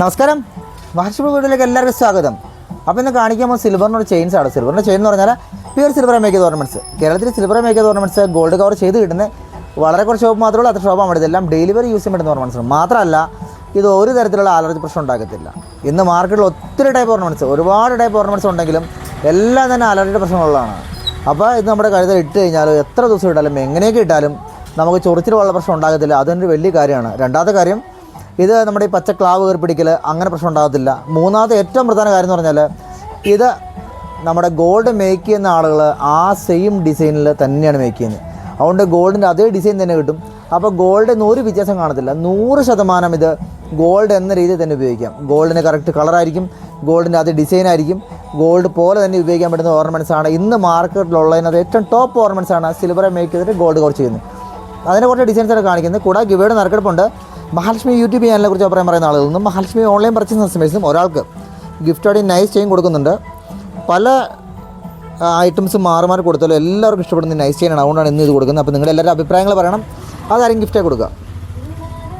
നമസ്കാരം. വാർഷിക വീഡിയോയിലേക്ക് എല്ലാവർക്കും സ്വാഗതം. അപ്പോൾ ഇന്ന് കാണിക്കുമ്പോൾ സിൽവറിന്റെ ഒരു ചെയിൻസ് ആണ് സിൽവറിന്റെ ചെയിൻ എന്ന് പറഞ്ഞാൽ പ്യുവർ സിൽവർ മേക്ക് ഓർണമെന്റ്സ് കേരളത്തിൽ silver make ornaments gold cover ചെയ്ത് കിട്ടുന്ന വളരെ കുറച്ച് ഷോപ്പ് മാത്രമേ ഉള്ളൂ. അത്ര ഷോപ്പാണ് വേണ്ടത് എല്ലാം ഡെലിവറി യൂസ് ചെയ്യാൻ പറ്റുന്ന ഓർണമെന്റ്സ് മാത്രമല്ല ഇത് ഒരു തരത്തിലുള്ള അലർജി പ്രശ്നം ഉണ്ടാക്കത്തില്ല. ഇന്ന് മാർക്കറ്റിൽ ഒത്തിരി ടൈപ്പ് ഓർണമെന്റ്സ് ഒരുപാട് ടൈപ്പ് ഓർണമെന്റ്സ് ഉണ്ടെങ്കിലും എല്ലാം തന്നെ അലർജിയുടെ പ്രശ്നമുള്ളതാണ് അപ്പോൾ ഇത് നമ്മുടെ കഴുത്തിൽ ഇട്ട് കഴിഞ്ഞാൽ എത്ര ദിവസം ഇട്ടാലും എങ്ങനെയൊക്കെ ഇട്ടാലും നമുക്ക് ചൊറിച്ചിൽ വെള്ള പ്രശ്നം ഉണ്ടാകത്തില്ല. അതൊരു വലിയ കാര്യമാണ്. രണ്ടാമത്തെ കാര്യം ഇത് നമ്മുടെ ഈ പച്ച ക്ലാവ് കയറി പിടിക്കൽ അങ്ങനെ പ്രശ്നം ഉണ്ടാകത്തില്ല. മൂന്നാമത്തെ ഏറ്റവും പ്രധാന കാര്യം എന്ന് പറഞ്ഞാൽ ഇത് നമ്മുടെ ഗോൾഡ് മേക്ക് ചെയ്യുന്ന ആളുകൾ ആ സെയിം ഡിസൈനിൽ തന്നെയാണ് മേക്ക് ചെയ്യുന്നത്. അതുകൊണ്ട് ഗോൾഡിന്റെ അതേ ഡിസൈൻ തന്നെ കിട്ടും. അപ്പോൾ ഗോൾഡിന് ഒരു വ്യത്യാസം കാണത്തില്ല. നൂറ് ശതമാനം ഇത് ഗോൾഡ് എന്ന രീതിയിൽ തന്നെ ഉപയോഗിക്കാം. ഗോൾഡിന് കറക്റ്റ് കളറായിരിക്കും ഗോൾഡിന്റെ അതേ ഡിസൈൻ ആയിരിക്കും. ഗോൾഡ് പോലെ തന്നെ ഉപയോഗിക്കാൻ പറ്റുന്ന ഓർണമെന്റ്സ് ആണ്. ഇന്ന് മാർക്കറ്റിലുള്ളതിനകത്ത് ഏറ്റവും ടോപ്പ് ഓർണമെന്റ്സ് ആണ്. സിൽവറെ മേക്ക് ചെയ്തിട്ട് ഗോൾഡ് കുറച്ച് ചെയ്യുന്നത്. അതിനെ കുറച്ച് ഡിസൈൻസ് ആണ് കാണിക്കുന്നത്. കൂടാതെ ഗിവയുടെ നറുക്കെടുപ്പുണ്ട്. മഹാലക്ഷ്മി യൂട്യൂബ് ചാനലിനെ കുറിച്ച് അഭിപ്രായം പറയുന്ന ആളുകളിൽ നിന്നും മഹാലക്ഷ്മി ഓൺലൈൻ പർച്ചേസ് കസ്റ്റമേഴ്സും ഒരാൾക്ക് ഗിഫ്റ്റോടെ നൈസ് ചെയിൻ കൊടുക്കുന്നുണ്ട്. പല ഐറ്റംസ് മാറി മാറി കൊടുത്താലും എല്ലാവർക്കും ഇഷ്ടപ്പെടുന്ന നൈസ് ചെയിനാണ് അതുകൊണ്ടാണ് ഇന്ന് ഇത് കൊടുക്കുന്നത്. അപ്പോൾ നിങ്ങളുടെ എല്ലാവരും അഭിപ്രായങ്ങൾ പറയണം. അതാരും ഗിഫ്റ്റായി കൊടുക്കുക.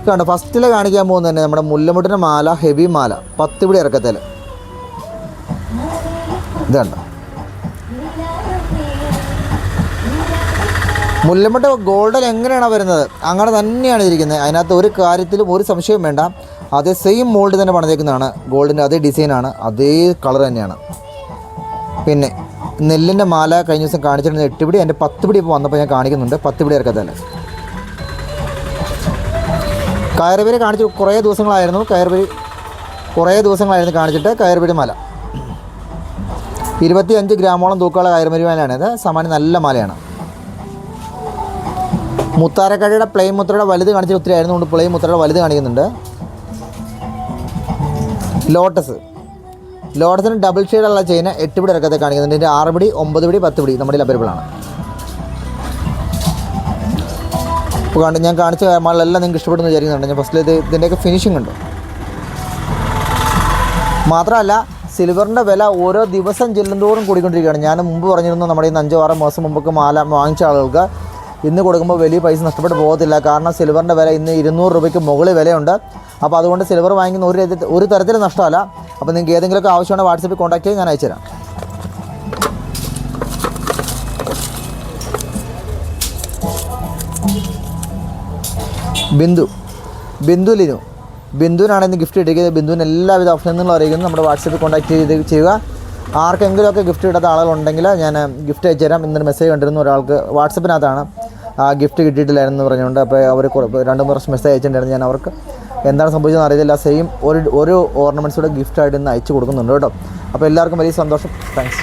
കണ്ടോ? ഫസ്റ്റിൽ കാണിക്കാൻ പോകുന്നത് തന്നെ നമ്മുടെ മുല്ലമുട്ടിന്റെ മാല ഹെവി മാല പത്ത് പിടി ഇറക്കത്തിൽ. ഇത് കണ്ടോ? മുല്ലമുട്ട ഗോൾഡൻ എങ്ങനെയാണ് വരുന്നത്? അങ്ങനെ തന്നെയാണ് ഇരിക്കുന്നത്. അതിനകത്ത് ഒരു കാര്യത്തിലും ഒരു സംശയവും വേണ്ട. അതേ സെയിം മോൾഡ് തന്നെ പണിതേക്കുന്നതാണ്. ഗോൾഡിന്റെ അതേ ഡിസൈനാണ് അതേ കളർ തന്നെയാണ്. പിന്നെ നെല്ലിന്റെ മാല കഴിഞ്ഞ ദിവസം കാണിച്ചിട്ടുണ്ട് എട്ട് പിടി എന്റെ പത്ത് പിടി ഇപ്പോൾ വന്നപ്പോൾ ഞാൻ കാണിക്കുന്നുണ്ട്. പത്ത് പിടി ഇറക്കത്തല്ല കയറുപേര് കാണിച്ചു. കുറേ ദിവസങ്ങളായിരുന്നു. കയറുപേര് കുറേ ദിവസങ്ങളായിരുന്നു കാണിച്ചിട്ട് കയറുപേര് മാല. ഇരുപത്തി അഞ്ച് ഗ്രാമോളം തൂക്കമുള്ള കയറുപേരി മാലയാണ് ഇത്. സാമാന്യം നല്ല മാലയാണ്. മുത്താരക്കടയുടെ പ്ലെയിൻ മുത്രയുടെ വലുത് കാണിച്ച ഒത്തിരി ആയിരുന്നുകൊണ്ട് പ്ലെയിൻ മുത്രയുടെ വലുത് കാണിക്കുന്നുണ്ട്. ലോട്ടസ് ലോട്ടസിന് ഡബിൾ ഷെയ്ഡുള്ള ചെയിന് എട്ട് പിടി ഇറക്കത്തെ കാണിക്കുന്നുണ്ട്. ഇതിന്റെ ആറ് പിടി ഒമ്പത് പിടി പത്ത് പിടി നമ്മുടെ അവൈലബിൾ ആണ്. ഇപ്പോൾ കണ്ട് ഞാൻ കാണിച്ച മാളിലെല്ലാം നിങ്ങൾക്ക് ഇഷ്ടപ്പെടുന്നു വിചാരിക്കുന്നുണ്ട്. ഞാൻ ഫസ്റ്റിൽ ഇത് ഇതിന്റെയൊക്കെ ഫിനിഷിംഗ് ഉണ്ട്. മാത്രമല്ല സിൽവറിന്റെ വില ഓരോ ദിവസം ചെല്ലുന്തോറും കൂടിക്കൊണ്ടിരിക്കുകയാണ്. ഞാൻ മുമ്പ് പറഞ്ഞിരുന്നു നമ്മുടെ ഈ അഞ്ചോ ആറോ മാസം മുമ്പൊക്കെ മാല വാങ്ങിച്ച ആളുകൾക്ക് ഇന്ന് കൊടുക്കുമ്പോൾ വലിയ പൈസ നഷ്ടപ്പെട്ട് പോകത്തില്ല. കാരണം സിൽവറിന്റെ വില ഇന്ന് ഇരുന്നൂറ് രൂപയ്ക്ക് മുകളിൽ വിലയുണ്ട്. അപ്പോൾ അതുകൊണ്ട് സിൽവർ വാങ്ങിക്കുന്ന ഒരു ഒരു തരത്തിലും നഷ്ടമല്ല. അപ്പോൾ നിങ്ങൾക്ക് ഏതെങ്കിലുമൊക്കെ ആവശ്യമുണ്ടെങ്കിൽ വാട്സപ്പിൽ കോൺടാക്ട് ചെയ്ത് ഞാൻ അയച്ചുതരാം ബിന്ദു. ബിന്ദു ലിനു. ബിന്ദുവിനാണ് ഇന്ന് ഗിഫ്റ്റ് കിട്ടിയത്. ബിന്ദുവിന് എല്ലാവിധ അഭിനന്ദനങ്ങളും അറിയിക്കുന്നു നമ്മുടെ വാട്സപ്പിൽ കോൺടാക്ട് ചെയ്ത് ചെയ്യുക. ആർക്കെങ്കിലുമൊക്കെ ഗിഫ്റ്റ് കിട്ടാത്ത ആളുകളുണ്ടെങ്കിൽ ഞാൻ ഗിഫ്റ്റ് അയച്ചു തരാം. ഇന്നൊരു മെസ്സേജ് കണ്ടിരുന്നു ഒരാൾക്ക് വാട്സപ്പിനകത്താണ്. ആ ഗിഫ്റ്റ് കിട്ടിയിട്ടില്ലായിരുന്നു പറഞ്ഞുകൊണ്ട് അപ്പോൾ അവർ രണ്ട് മൂന്ന് പ്രാവശ്യം മെസ്സേജ് അയച്ചിട്ടുണ്ടായിരുന്നു. ഞാൻ അവർക്ക് എന്താണ് സംഭവിച്ചതെന്ന് അറിയത്തില്ല. സെയിം ഒരു ഒരു ഓർണമെന്റ്സ് കൂടെ ഗിഫ്റ്റായിട്ട് ഇന്ന് അയച്ചു കൊടുക്കുന്നുണ്ട് കേട്ടോ. അപ്പോൾ എല്ലാവർക്കും വലിയ സന്തോഷം. താങ്ക്സ്